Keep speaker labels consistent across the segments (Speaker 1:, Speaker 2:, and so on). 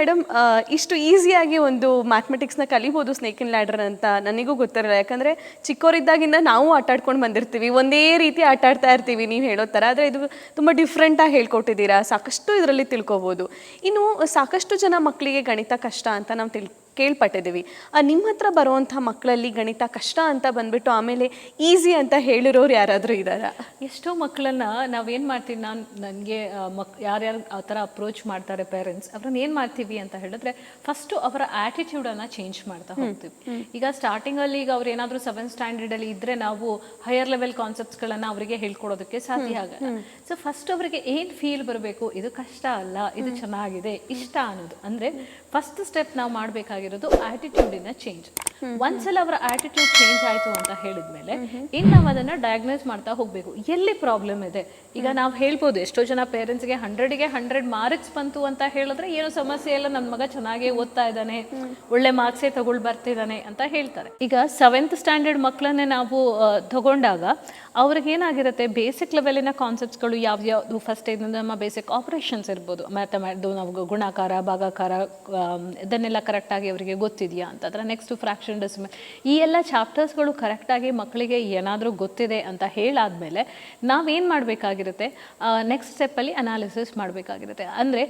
Speaker 1: Madam ಇಷ್ಟು ಈಸಿಯಾಗಿ ಒಂದು ಮ್ಯಾಥಮೆಟಿಕ್ಸ್ನ ಕಲಿಬೋದು ಸ್ನೇಕ್ ಇನ್ ಲ್ಯಾಡರ್ ಅಂತ ನನಗೂ ಗೊತ್ತಿರಲ್ಲ. ಯಾಕಂದರೆ ಚಿಕ್ಕವರಿದ್ದಾಗಿಂದ ನಾವು ಆಟಾಡ್ಕೊಂಡು ಬಂದಿರ್ತೀವಿ. ಒಂದೇ ರೀತಿ ಆಟಾಡ್ತಾ ಇರ್ತೀವಿ ನೀವು ಹೇಳೋ ಥರ ಆದರೆ ಇದು ತುಂಬ ಡಿಫ್ರೆಂಟಾಗಿ ಹೇಳ್ಕೊಟ್ಟಿದ್ದೀರಾ. ಸಾಕಷ್ಟು ಇದರಲ್ಲಿ ತಿಳ್ಕೊಬೋದು. ಇನ್ನು ಸಾಕಷ್ಟು ಜನ ಮಕ್ಕಳಿಗೆ ಗಣಿತ ಕಷ್ಟ ಅಂತ ನಾವು ತಿಳ್ ಕೇಳ್ಪಟ್ಟಿದ್ದೀವಿ. ನಿಮ್ಮ ಹತ್ರ ಬರುವಂಥ ಮಕ್ಕಳಲ್ಲಿ ಗಣಿತ ಕಷ್ಟ ಅಂತ ಬಂದ್ಬಿಟ್ಟು ಆಮೇಲೆ ಈಸಿ ಅಂತ ಹೇಳಿರೋರು ಯಾರಾದರೂ ಇದ್ದಾರಾ?
Speaker 2: ಎಷ್ಟೋ ಮಕ್ಕಳನ್ನ ನಾವೇನು ಮಾಡ್ತೀವಿ ನಾನು ನನಗೆ ಮಕ್ ಯಾರ್ಯಾರು ಆ ಥರ ಅಪ್ರೋಚ್ ಮಾಡ್ತಾರೆ ಪೇರೆಂಟ್ಸ್ ಅವ್ರನ್ನ ಏನು ಮಾಡ್ತೀವಿ ಅಂತ ಹೇಳಿದ್ರೆ ಫಸ್ಟು ಅವರ ಆ್ಯಟಿಟ್ಯೂಡನ್ನು ಚೇಂಜ್ ಮಾಡ್ತಾ ಹೋಗ್ತೀವಿ. ಈಗ ಸ್ಟಾರ್ಟಿಂಗಲ್ಲಿ ಈಗ ಅವ್ರು ಏನಾದರೂ ಸೆವೆನ್ ಸ್ಟ್ಯಾಂಡರ್ಡಲ್ಲಿ ಇದ್ದರೆ ನಾವು ಹೈಯರ್ ಲೆವೆಲ್ ಕಾನ್ಸೆಪ್ಟ್ಸ್ಗಳನ್ನು ಅವರಿಗೆ ಹೇಳ್ಕೊಡೋದಕ್ಕೆ ಸಾಧ್ಯ ಆಗಲ್ಲ. ಸೊ ಫಸ್ಟ್ ಅವರಿಗೆ ಏನು ಫೀಲ್ ಬರಬೇಕು ಇದು ಕಷ್ಟ ಅಲ್ಲ ಇದು ಚೆನ್ನಾಗಿದೆ ಇಷ್ಟ ಅನ್ನೋದು. ಅಂದರೆ ಫಸ್ಟ್ ಸ್ಟೆಪ್ ನಾವು ಮಾಡಬೇಕಾಗಿರೋದು ಆಟಿಟ್ಯೂಡಿನ ಚೇಂಜ್ ಒಂದ್ಸಲ ಅವರ ಆಟಿಟ್ಯೂಡ್ ಚೇಂಜ್ ಆಯಿತು ಅಂತ ಹೇಳಿದ್ಮೇಲೆ ಇನ್ನು ನಾವು ಅದನ್ನು ಡಯಾಗ್ನೈಸ್ ಮಾಡ್ತಾ ಹೋಗಬೇಕು. ಎಲ್ಲಿ ಪ್ರಾಬ್ಲಮ್ ಇದೆ? ಈಗ ನಾವು ಹೇಳ್ಬೋದು, ಎಷ್ಟೋ ಜನ ಪೇರೆಂಟ್ಸ್ಗೆ ಹಂಡ್ರೆಡ್ಗೆ ಹಂಡ್ರೆಡ್ ಮಾರ್ಕ್ಸ್ ಬಂತು ಅಂತ ಹೇಳಿದ್ರೆ ಏನೋ ಸಮಸ್ಯೆ ಇಲ್ಲ ನನ್ನ ಮಗ ಚೆನ್ನಾಗಿ ಓದ್ತಾ ಇದ್ದಾನೆ, ಒಳ್ಳೆ ಮಾರ್ಕ್ಸೇ ತಗೊಳ್ ಬರ್ತಿದ್ದಾನೆ ಅಂತ ಹೇಳ್ತಾರೆ. ಈಗ ಸೆವೆಂತ್ ಸ್ಟ್ಯಾಂಡರ್ಡ್ ಮಕ್ಕಳನ್ನೇ ನಾವು ತಗೊಂಡಾಗ ಅವ್ರಿಗೆ ಏನಾಗಿರುತ್ತೆ? ಬೇಸಿಕ್ ಲೆವೆಲಿನ ಕಾನ್ಸೆಪ್ಟ್ಸ್ಗಳು ಯಾವ್ಯಾವುದು? ಫಸ್ಟ್ ಇದು ನಮ್ಮ ಬೇಸಿಕ್ ಆಪರೇಷನ್ಸ್ ಇರ್ಬೋದು. ಮ್ಯಾಥಮ್ಯಾಟ್ದು ನಾವು ಗುಣಾಕಾರ, ಭಾಗಾಕಾರ ಇದನ್ನೆಲ್ಲ ಕರೆಕ್ಟಾಗಿ ಅವರಿಗೆ ಗೊತ್ತಿದೆಯಾ ಅಂತ ನೆಕ್ಸ್ಟು ನೆಕ್ಸ್ಟ್ ಫ್ರಾಕ್ಷನ್ ಡೆಸಿಮಲ್ ಈ ಎಲ್ಲ ಚಾಪ್ಟರ್ಸ್ಗಳು ಕರೆಕ್ಟಾಗಿ ಮಕ್ಕಳಿಗೆ ಏನಾದರೂ ಗೊತ್ತಿದೆ ಅಂತ ಹೇಳಾದಮೇಲೆ ನಾವೇನು ಮಾಡಬೇಕಾಗಿರುತ್ತೆ? Next ಸ್ಟೆಪ್ಪಲ್ಲಿ analysis ಮಾಡಬೇಕಾಗಿರುತ್ತೆ. ಅಂದರೆ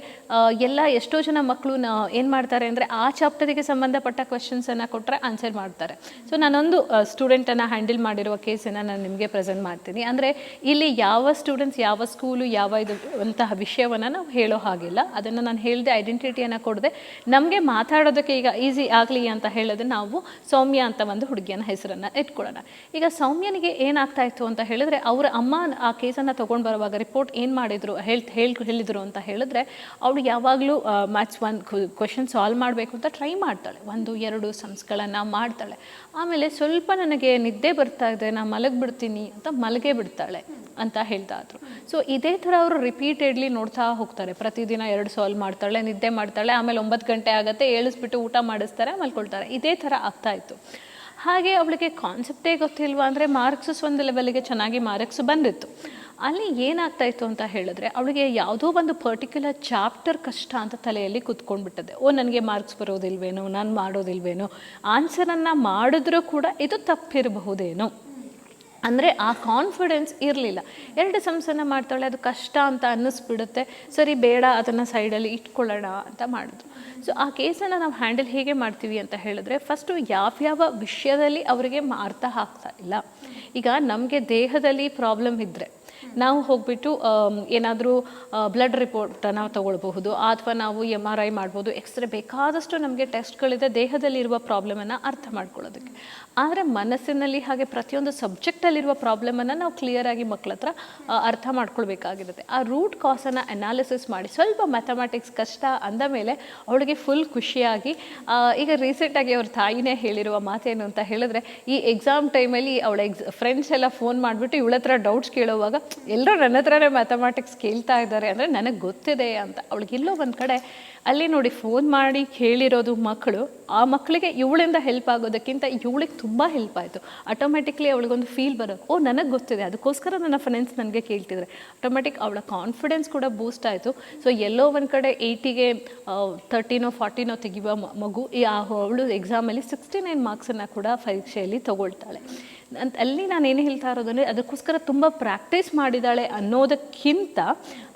Speaker 2: ಎಲ್ಲ ಎಷ್ಟೋ ಜನ ಮಕ್ಕಳು ಏನು ಮಾಡ್ತಾರೆ ಅಂದರೆ ಆ ಚಾಪ್ಟರಿಗೆ ಸಂಬಂಧಪಟ್ಟ ಕ್ವೆಶನ್ಸನ್ನು ಕೊಟ್ಟರೆ ಆನ್ಸರ್ ಮಾಡ್ತಾರೆ. ಸೊ ನಾನೊಂದು ಸ್ಟೂಡೆಂಟನ್ನು ಹ್ಯಾಂಡಲ್ ಮಾಡಿರುವ ಕೇಸನ್ನು ನಾನು ನಿಮಗೆ ಪ್ರೆಸೆಂಟ್ ಮಾಡ್ತೀನಿ. ಅಂದರೆ, ಇಲ್ಲಿ ಯಾವ ಸ್ಟೂಡೆಂಟ್ಸ್ ಯಾವ ಸ್ಕೂಲು ಯಾವ ಇದು, ಅಂತಹ ವಿಷಯವನ್ನು ನಾವು ಹೇಳೋ ಹಾಗಿಲ್ಲ. ಅದನ್ನು ನಾನು ಹೇಳಿದೆ ಐಡೆಂಟಿಟಿಯನ್ನು ಕೊಡದೆ. ನಮಗೆ ಮಾತಾಡೋದಕ್ಕೆ ಈಗ ಈಸಿ ಆಗಲಿ ಅಂತ ಹೇಳಿದ್ರೆ ನಾವು ಸೌಮ್ಯ ಅಂತ ಒಂದು ಹುಡುಗಿಯನ್ನ ಹೆಸರನ್ನು ಇಟ್ಕೊಳ್ಳೋಣ. ಈಗ ಸೌಮ್ಯನಿಗೆ ಏನಾಗ್ತಾ ಇತ್ತು ಅಂತ ಹೇಳಿದ್ರೆ ಅವರ ಅಮ್ಮ ಆ ಕೇಸನ್ನು ತೊಗೊಂಡು ಬರುವಾಗ ರಿಪೋರ್ಟ್ ಏನು ಮಾಡಿದ್ರು, ಹೇಳ್ ಹೇಳ್, ಹೇಳಿದ್ರು ಅಂತ ಹೇಳಿದ್ರೆ ಅವಳು ಯಾವಾಗಲೂ ಮ್ಯಾಥ್ಸ್ ಒನ್ ಕ್ವಶನ್ ಸಾಲ್ವ್ ಮಾಡಬೇಕು ಅಂತ ಟ್ರೈ ಮಾಡ್ತಾಳೆ. ಒಂದು, ಎರಡು ಸಂಸ್ಗಳನ್ನು ಮಾಡ್ತಾಳೆ. ಆಮೇಲೆ ಸ್ವಲ್ಪ ನನಗೆ ನಿದ್ದೆ ಬರ್ತಾ ಇದೆ ನಾನು ಮಲಗಿಬಿಡ್ತೀನಿ ಅಂತ ಮಲಗೇ ಬಿಡ್ತಾಳೆ ಅಂತ ಹೇಳ್ತಾ ಇದ್ರು ಸೊ ಇದೇ ಥರ ಅವರು ರಿಪೀಟೆಡ್ಲಿ ನೋಡ್ತಾ ಹೋಗ್ತಾರೆ. ಪ್ರತಿದಿನ ಎರಡು ಸಾಲ್ವ್ ಮಾಡ್ತಾಳೆ, ನಿದ್ದೆ ಮಾಡ್ತಾಳೆ, ಆಮೇಲೆ ಒಂಬತ್ತು ಗಂಟೆ ಆಗುತ್ತೆ, ಏಳಿಸ್ಬಿಟ್ಟು ಊಟ ಮಾಡಿಸ್ತಾರೆ, ಮಲ್ಕೊಳ್ತಾರೆ. ಇದೇ ಥರ ಆಗ್ತಾ ಇತ್ತು. ಹಾಗೆ ಅವಳಿಗೆ ಕಾನ್ಸೆಪ್ಟೇ ಗೊತ್ತಿಲ್ವಾ ಅಂದರೆ ಮಾರ್ಕ್ಸಸ್ ಒಂದು ಲೆವೆಲ್ಗೆ ಚೆನ್ನಾಗಿ ಮಾರ್ಕ್ಸ್ ಬಂದಿತ್ತು. ಅಲ್ಲಿ ಏನಾಗ್ತಾ ಇತ್ತು ಅಂತ ಹೇಳಿದ್ರೆ, ಅವಳಿಗೆ ಯಾವುದೋ ಒಂದು ಪರ್ಟಿಕ್ಯುಲರ್ ಚಾಪ್ಟರ್ ಕಷ್ಟ ಅಂತ ತಲೆಯಲ್ಲಿ ಕುತ್ಕೊಂಡ್ಬಿಟ್ಟದೆ. ಓ, ನನಗೆ ಮಾರ್ಕ್ಸ್ ಬರೋದಿಲ್ವೇನೋ, ನಾನು ಮಾಡೋದಿಲ್ವೇನೋ ಆನ್ಸರನ್ನು ಮಾಡಿದ್ರೂ ಕೂಡ ಇದು ತಪ್ಪಿರಬಹುದೇನೋ. ಅಂದರೆ ಆ ಕಾನ್ಫಿಡೆನ್ಸ್ ಇರಲಿಲ್ಲ. ಎರಡು ಸಂಸನ ಮಾಡ್ತಾಳೆ, ಅದು ಕಷ್ಟ ಅಂತ ಅನ್ನಿಸ್ಬಿಡುತ್ತೆ. ಸರಿ, ಬೇಡ, ಅದನ್ನು ಸೈಡಲ್ಲಿ ಇಟ್ಕೊಳ್ಳೋಣ ಅಂತ ಮಾಡಿದ್ರು ಸೊ ಆ ಕೇಸನ್ನು ನಾವು ಹ್ಯಾಂಡಲ್ ಹೇಗೆ ಮಾಡ್ತೀವಿ ಅಂತ ಹೇಳಿದ್ರೆ ಫಸ್ಟು ಯಾವ್ಯಾವ ವಿಷಯದಲ್ಲಿ ಅವರಿಗೆ ಅರ್ಥ ಹಾಕ್ತಾ ಇಲ್ಲ. ಈಗ ನಮಗೆ ದೇಹದಲ್ಲಿ ಪ್ರಾಬ್ಲಮ್ ಇದ್ದರೆ ನಾವು ಹೋಗ್ಬಿಟ್ಟು ಏನಾದರೂ ಬ್ಲಡ್ ನಾವು ತಗೊಳ್ಬಹುದು, ಅಥವಾ ನಾವು ಎಂ ಆರ್ ಐ ಮಾಡ್ಬೋದು ಎಕ್ಸ್ರೇ ಬೇಕಾದಷ್ಟು ನಮಗೆ ಟೆಸ್ಟ್ಗಳಿದೆ ದೇಹದಲ್ಲಿರುವ ಪ್ರಾಬ್ಲಮನ್ನು ಅರ್ಥ ಮಾಡ್ಕೊಳ್ಳೋದಕ್ಕೆ. ಆದರೆ ಮನಸ್ಸಿನಲ್ಲಿ ಹಾಗೆ ಪ್ರತಿಯೊಂದು ಸಬ್ಜೆಕ್ಟಲ್ಲಿರುವ ಪ್ರಾಬ್ಲಮನ್ನು ನಾವು ಕ್ಲಿಯರಾಗಿ ಮಕ್ಕಳ ಹತ್ರ ಅರ್ಥ ಮಾಡ್ಕೊಳ್ಬೇಕಾಗಿರುತ್ತೆ. ಆ ರೂಟ್ ಕಾಸನ್ನು ಅನಾಲಿಸಿಸ್ ಮಾಡಿ ಸ್ವಲ್ಪ ಮ್ಯಾಥಮೆಟಿಕ್ಸ್ ಕಷ್ಟ ಅಂದ ಮೇಲೆ ಅವಳಿಗೆ ಫುಲ್ ಖುಷಿಯಾಗಿ ಈಗ ರೀಸೆಂಟಾಗಿ ಅವ್ರ ತಾಯಿನೇ ಹೇಳಿರುವ ಮಾತೇನು ಅಂತ ಹೇಳಿದ್ರೆ, ಈ ಎಕ್ಸಾಮ್ ಟೈಮಲ್ಲಿ ಅವಳ ಎಕ್ಸ್ ಫ್ರೆಂಡ್ಸ್ ಎಲ್ಲ ಫೋನ್ ಮಾಡಿಬಿಟ್ಟು ಇವಳ ಹತ್ರ ಡೌಟ್ಸ್ ಕೇಳುವಾಗ ಎಲ್ಲರೂ ನನ್ನ ಹತ್ರನೇ ಮ್ಯಾಥಮೆಟಿಕ್ಸ್ ಕೇಳ್ತಾ ಇದ್ದಾರೆ ಅಂದರೆ ನನಗೆ ಗೊತ್ತಿದೆ ಅಂತ. ಅವಳಿಗೆ ಎಲ್ಲೋ ಒಂದು ಕಡೆ ಅಲ್ಲಿ ನೋಡಿ ಫೋನ್ ಮಾಡಿ ಕೇಳಿರೋದು ಮಕ್ಕಳು ಆ ಮಕ್ಕಳಿಗೆ ಇವಳಿಂದ ಹೆಲ್ಪ್ ಆಗೋದಕ್ಕಿಂತ ಇವಳಿಗೆ ತುಂಬ ಹೆಲ್ಪ್ ಆಯಿತು. ಆಟೋಮೆಟಿಕ್ಲಿ ಅವಳಿಗೊಂದು ಫೀಲ್ ಬರೋದು ಓ, ನನಗೆ ಗೊತ್ತಿದೆ, ಅದಕ್ಕೋಸ್ಕರ ನನ್ನ ಫ್ರೆಂಡ್ಸ್ ನನಗೆ ಕೇಳ್ತಿದ್ರೆ. ಆಟೋಮೆಟಿಕ್ ಅವಳ ಕಾನ್ಫಿಡೆನ್ಸ್ ಕೂಡ ಬೂಸ್ಟ್ ಆಯಿತು. ಸೊ ಎಲ್ಲೋ ಒಂದು ಕಡೆ ಏಯ್ಟಿಗೆ ತರ್ಟಿನೋ ಫಾರ್ಟಿನೋ ತೆಗೆಯುವ ಮಗು, ಈ ಅವಳು ಎಕ್ಸಾಮಲ್ಲಿ ಸಿಕ್ಸ್ಟಿ ನೈನ್ ಮಾರ್ಕ್ಸನ್ನು ಕೂಡ ಪರೀಕ್ಷೆಯಲ್ಲಿ ತಗೊಳ್ತಾಳೆ. ಅಂತ ಅಲ್ಲಿ ನಾನು ಏನು ಹೇಳ್ತಾ ಇರೋದಂದರೆ ಅದಕ್ಕೋಸ್ಕರ ತುಂಬ ಪ್ರಾಕ್ಟೀಸ್ ಮಾಡಿದ್ದಾಳೆ ಅನ್ನೋದಕ್ಕಿಂತ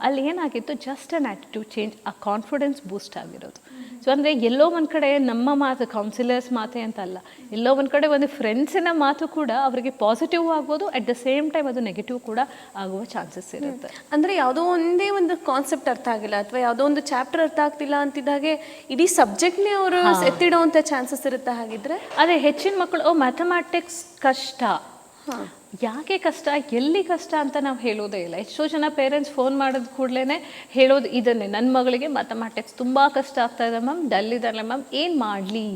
Speaker 2: ಅಲ್ಲಿ ಏನಾಗಿತ್ತು? ಜಸ್ಟ್ ಅನ್ ಆ್ಯಟಿಟ್ಯೂಡ್ ಚೇಂಜ್ ಆ ಕಾನ್ಫಿಡೆನ್ಸ್ ಬೂಸ್ಟ್ ಆಗಿರೋದು. ಸೊ ಅಂದರೆ ಎಲ್ಲೋ ಒಂದು ಕಡೆ ನಮ್ಮ ಮಾತು ಕೌನ್ಸಿಲರ್ಸ್ ಮಾತೆ ಅಂತ ಅಲ್ಲ. ಎಲ್ಲೋ ಒಂದು ಕಡೆ ಒಂದು ಫ್ರೆಂಡ್ಸಿನ ಮಾತು ಕೂಡ ಅವರಿಗೆ ಪಾಸಿಟಿವ್ ಆಗ್ಬೋದು ಅಟ್ ದ ಸೇಮ್ ಟೈಮ್ ಅದು ನೆಗೆಟಿವ್ ಕೂಡ ಆಗುವ ಚಾನ್ಸಸ್ ಇರುತ್ತೆ.
Speaker 1: ಅಂದರೆ ಯಾವುದೋ ಒಂದೇ ಒಂದು ಕಾನ್ಸೆಪ್ಟ್ ಅರ್ಥ ಆಗಿಲ್ಲ ಅಥವಾ ಯಾವುದೋ ಒಂದು ಚಾಪ್ಟರ್ ಅರ್ಥ ಆಗ್ತಿಲ್ಲ ಅಂತಿದ್ದಾಗೆ ಇಡೀ ಸಬ್ಜೆಕ್ಟ್ನೇ ಅವರು ಎತ್ತಿಡುವಂಥ ಚಾನ್ಸಸ್ ಇರುತ್ತೆ ಹಾಗಿದ್ರೆ?
Speaker 2: ಅದೇ ಹೆಚ್ಚಿನ ಮಕ್ಕಳು ಓ ಮ್ಯಾಥಮ್ಯಾಟಿಕ್ಸ್ ಕಷ್ಟ ಯಾಕೆ ಕಷ್ಟ? ಎಲ್ಲಿ ಕಷ್ಟ ಅಂತ ನಾವು ಹೇಳೋದೇ ಇಲ್ಲ. ಎಷ್ಟೋ ಜನ ಪೇರೆಂಟ್ಸ್ ಫೋನ್ ಮಾಡಿದ ಕೂಡಲೇ ಹೇಳೋದು ಇದನ್ನೇ. ನನ್ನ ಮಗಳಿಗೆ ಮ್ಯಾಥಮ್ಯಾಟಿಕ್ಸ್ ತುಂಬ ಕಷ್ಟ ಆಗ್ತಾ ಇದೆ ಮ್ಯಾಮ್ ಡಲ್ ಇದ್ದಾರೆ ಮ್ಯಾಮ್ ಏನು ಮಾಡಲಿ?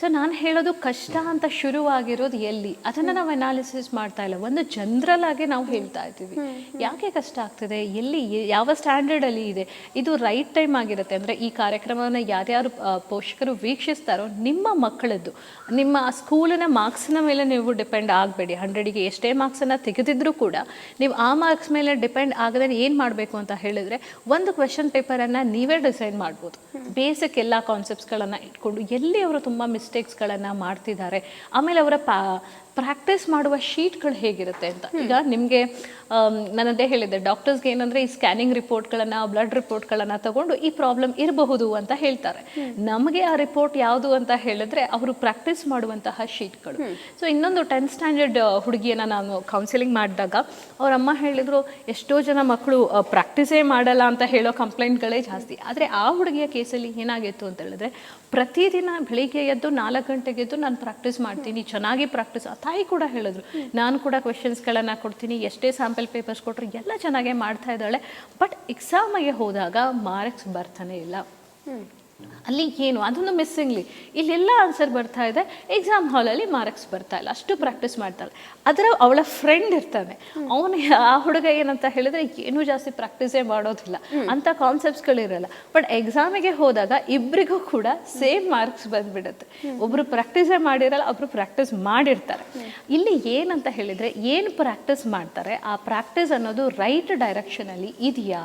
Speaker 2: ಸೊ ನಾನು ಹೇಳೋದು ಕಷ್ಟ ಅಂತ ಶುರುವಾಗಿರೋದು ಎಲ್ಲಿ? ಅದನ್ನು ನಾವು ಅನಾಲಿಸಿಸ್ ಮಾಡ್ತಾ ಇಲ್ಲ. ಒಂದು ಜನರಲ್ ಆಗಿ ನಾವು ಹೇಳ್ತಾ ಇದ್ದೀವಿ. ಯಾಕೆ ಕಷ್ಟ ಆಗ್ತದೆ? ಎಲ್ಲಿ ಯಾವ ಯಾವ ಸ್ಟ್ಯಾಂಡರ್ಡಲ್ಲಿ ಇದೆ? ಇದು ರೈಟ್ ಟೈಮ್ ಆಗಿರುತ್ತೆ. ಅಂದರೆ ಈ ಕಾರ್ಯಕ್ರಮವನ್ನು ಯಾರ್ಯಾರು ಪೋಷಕರು ವೀಕ್ಷಿಸ್ತಾರೋ ನಿಮ್ಮ ಮಕ್ಕಳದ್ದು. ನಿಮ್ಮ ಸ್ಕೂಲಿನ ಮಾರ್ಕ್ಸ್ನ ಮೇಲೆ ನೀವು ಡಿಪೆಂಡ್ ಆಗಬೇಡಿ. ಹಂಡ್ರೆಡಿಗೆ ಎಷ್ಟೇ ಮಾರ್ಕ್ಸನ್ನು ತೆಗೆದಿದ್ರೂ ಕೂಡ ನೀವು ಆ ಮಾರ್ಕ್ಸ್ ಮೇಲೆ ಡಿಪೆಂಡ್ ಆಗದೆ ಏನು ಮಾಡಬೇಕು ಅಂತ ಹೇಳಿದ್ರೆ ಒಂದು ಕ್ವೆಶನ್ ಪೇಪರನ್ನು ನೀವೇ ಡಿಸೈನ್ ಮಾಡ್ಬೋದು. ಬೇಸಿಕ್ ಎಲ್ಲ ಕಾನ್ಸೆಪ್ಟ್ಸ್ಗಳನ್ನು ಇಟ್ಕೊಂಡು ಎಲ್ಲಿ ಅವರು ತುಂಬ ಮಿಸ್ಟೇಕ್ಸ್ಗಳನ್ನು ಮಾಡ್ತಿದ್ದಾರೆ. ಆಮೇಲೆ ಅವರ ಪಾ ಪ್ರಾಕ್ಟೀಸ್ ಮಾಡುವ ಶೀಟ್ಗಳು ಹೇಗಿರುತ್ತೆ ಅಂತ. ಈಗ ನಿಮಗೆ ನನ್ನದೇ ಹೇಳಿದ್ದೆ ಡಾಕ್ಟರ್ಸ್ಗೆ ಏನಂದರೆ ಈ ಸ್ಕ್ಯಾನಿಂಗ್ ರಿಪೋರ್ಟ್ಗಳನ್ನು ಬ್ಲಡ್ ರಿಪೋರ್ಟ್ಗಳನ್ನು ತಗೊಂಡು ಈ ಪ್ರಾಬ್ಲಮ್ ಇರಬಹುದು ಅಂತ ಹೇಳ್ತಾರೆ. ನಮಗೆ ಆ ರಿಪೋರ್ಟ್ ಯಾವುದು ಅಂತ ಹೇಳಿದ್ರೆ ಅವರು ಪ್ರಾಕ್ಟೀಸ್ ಮಾಡುವಂತಹ ಶೀಟ್ಗಳು ಸೊ ಇನ್ನೊಂದು ಟೆಂತ್ ಸ್ಟ್ಯಾಂಡರ್ಡ್ ಹುಡುಗಿಯನ್ನು ನಾನು ಕೌನ್ಸಿಲಿಂಗ್ ಮಾಡಿದಾಗ ಅವ್ರ ಅಮ್ಮ ಹೇಳಿದ್ರು ಎಷ್ಟೋ ಜನ ಮಕ್ಕಳು ಪ್ರಾಕ್ಟೀಸೇ ಮಾಡಲ್ಲ ಅಂತ ಹೇಳೋ ಕಂಪ್ಲೇಂಟ್ಗಳೇ ಜಾಸ್ತಿ. ಆದರೆ ಆ ಹುಡುಗಿಯ ಕೇಸಲ್ಲಿ ಏನಾಗಿತ್ತು ಅಂತ ಹೇಳಿದ್ರೆ ಪ್ರತಿದಿನ ಬೆಳಿಗ್ಗೆ ಎದ್ದು ನಾಲ್ಕು ಗಂಟೆಗೆ ಎದ್ದು ನಾನು ಪ್ರಾಕ್ಟೀಸ್ ಮಾಡ್ತೀನಿ, ಚೆನ್ನಾಗಿ ಪ್ರಾಕ್ಟೀಸ್ ಆ ತಾಯಿ ಕೂಡ ಹೇಳಿದ್ರು, ನಾನು ಕೂಡ ಕ್ವೆಶನ್ಸ್ಗಳನ್ನು ಕೊಡ್ತೀನಿ, ಎಷ್ಟೇ ಸ್ಯಾಂಪಲ್ ಪೇಪರ್ಸ್ ಕೊಟ್ಟರು ಎಲ್ಲ ಚೆನ್ನಾಗೇ ಮಾಡ್ತಾ ಇದ್ದಾಳೆ. ಬಟ್ ಎಕ್ಸಾಮಿಗೆ ಹೋದಾಗ ಮಾರ್ಕ್ಸ್ ಬರ್ತಾನೆ ಇಲ್ಲ. ಅಲ್ಲಿ ಏನು? ಅದೊಂದು ಮಿಸ್ಸಿಂಗ್ಲಿ ಇಲ್ಲೆಲ್ಲ ಆನ್ಸರ್ ಬರ್ತಾ ಇದೆ. ಎಕ್ಸಾಮ್ ಹಾಲಲ್ಲಿ ಮಾರ್ಕ್ಸ್ ಬರ್ತಾ ಇಲ್ಲ. ಅಷ್ಟು ಪ್ರಾಕ್ಟೀಸ್ ಮಾಡ್ತಾಳೆ ಅದರ ಅವಳ ಫ್ರೆಂಡ್ ಇರ್ತಾನೆ. ಅವನು ಆ ಹುಡುಗ ಏನಂತ ಹೇಳಿದ್ರೆ ಏನೂ ಜಾಸ್ತಿ ಪ್ರಾಕ್ಟೀಸೇ ಮಾಡೋದಿಲ್ಲ. ಅಂತ ಕಾನ್ಸೆಪ್ಟ್ಸ್ಗಳಿರಲ್ಲ ಬಟ್ ಎಕ್ಸಾಮಿಗೆ ಹೋದಾಗ ಇಬ್ಬರಿಗೂ ಕೂಡ ಸೇಮ್ ಮಾರ್ಕ್ಸ್ ಬಂದ್ಬಿಡುತ್ತೆ. ಒಬ್ರು ಪ್ರಾಕ್ಟೀಸೇ ಮಾಡಿರಲ್ಲ ಒಬ್ರು ಪ್ರಾಕ್ಟೀಸ್ ಮಾಡಿರ್ತಾರೆ. ಇಲ್ಲಿ ಏನಂತ ಹೇಳಿದ್ರೆ ಏನು ಪ್ರಾಕ್ಟೀಸ್ ಮಾಡ್ತಾರೆ? ಆ ಪ್ರಾಕ್ಟೀಸ್ ಅನ್ನೋದು ರೈಟ್ ಡೈರೆಕ್ಷನಲ್ಲಿ ಇದೆಯಾ?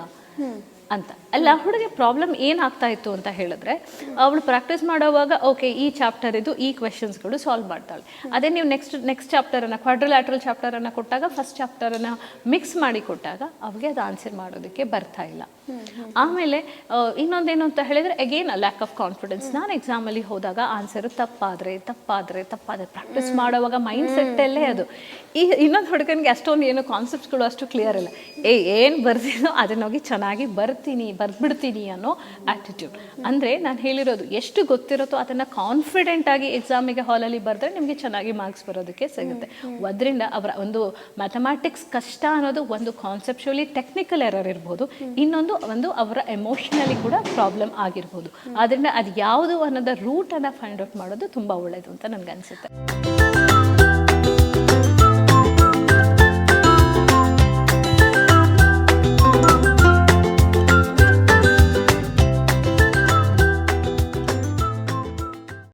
Speaker 2: ಅಂತ. ಅಲ್ಲ, ಹುಡುಗಿ ಪ್ರಾಬ್ಲಮ್ ಏನಾಗ್ತಾ ಇತ್ತು ಅಂತ ಹೇಳಿದ್ರೆ, ಅವಳು ಪ್ರಾಕ್ಟೀಸ್ ಮಾಡೋವಾಗ ಓಕೆ ಈ ಚಾಪ್ಟರ್ ಇದು, ಈ ಕ್ವೆಶನ್ಸ್ಗಳು ಸಾಲ್ವ್ ಮಾಡ್ತಾಳೆ. ಅದೇ ನೀವು ನೆಕ್ಸ್ಟ್ ನೆಕ್ಸ್ಟ್ ಚಾಪ್ಟರನ್ನು ಕ್ವಾಡ್ರಲ್ಯಾಟ್ರಲ್ ಚಾಪ್ಟರನ್ನು ಕೊಟ್ಟಾಗ ಫಸ್ಟ್ ಚಾಪ್ಟರನ್ನು ಮಿಕ್ಸ್ ಮಾಡಿ ಕೊಟ್ಟಾಗ, ಅವಳಿಗೆ ಅದು ಆನ್ಸರ್ ಮಾಡೋದಕ್ಕೆ ಬರ್ತಾ ಇಲ್ಲ. ಆಮೇಲೆ ಇನ್ನೊಂದೇನು ಅಂತ ಹೇಳಿದ್ರೆ ಅಗೇನ್ ಲ್ಯಾಕ್ ಆಫ್ ಕಾನ್ಫಿಡೆನ್ಸ್ ನಾನು ಎಕ್ಸಾಮಲ್ಲಿ ಹೋದಾಗ ಆನ್ಸರ್ ತಪ್ಪಾದ್ರೆ ತಪ್ಪಾದ್ರೆ ತಪ್ಪಾದ್ರೆ ಪ್ರಾಕ್ಟೀಸ್ ಮಾಡುವಾಗ ಮೈಂಡ್ ಸೆಟ್ಟಲ್ಲೇ ಅದು. ಈ ಇನ್ನೊಂದು ಹುಡುಗನಿಗೆ ಅಷ್ಟೊಂದು ಏನು ಕಾನ್ಸೆಪ್ಟ್ಸ್ಗಳು ಅಷ್ಟು ಕ್ಲಿಯರ್ ಇಲ್ಲ. ಏ ಏನು ಬರ್ದಿನೋ ಅದನ್ನ ಹೋಗಿ ಚೆನ್ನಾಗಿ ಬರ್ತೀನಿ ಬರ್ಬಿಡ್ತೀನಿ ಅನ್ನೋ ಆ್ಯಟಿಟ್ಯೂಡ್ ಅಂದರೆ ನಾನು ಹೇಳಿರೋದು ಎಷ್ಟು ಗೊತ್ತಿರುತ್ತೋ ಅದನ್ನು ಕಾನ್ಫಿಡೆಂಟ್ ಆಗಿ ಎಕ್ಸಾಮಿಗೆ ಹಾಲಲ್ಲಿ ಬರೆದ್ರೆ ನಿಮಗೆ ಚೆನ್ನಾಗಿ ಮಾರ್ಕ್ಸ್ ಬರೋದಕ್ಕೆ ಸಿಗುತ್ತೆ. ಅದರಿಂದ ಅವರ ಒಂದು ಮ್ಯಾಥಮ್ಯಾಟಿಕ್ಸ್ ಕಷ್ಟ ಅನ್ನೋದು ಒಂದು ಕಾನ್ಸೆಪ್ಚುಲಿ ಟೆಕ್ನಿಕಲ್ ಎರರ್ ಇರ್ಬೋದು. ಇನ್ನೊಂದು ಒಂದು ಅವರ ಎಮೋಷನಲಿ ಕೂಡ ಪ್ರಾಬ್ಲಮ್ ಆಗಿರ್ಬೋದು. ಆದ್ದರಿಂದ ಅದು ಯಾವುದು ಅನ್ನೋದ ರೂಟನ್ನು ಫೈಂಡ್ ಔಟ್ ಮಾಡೋದು ತುಂಬ ಒಳ್ಳೆಯದು ಅಂತ ನನಗನ್ಸುತ್ತೆ.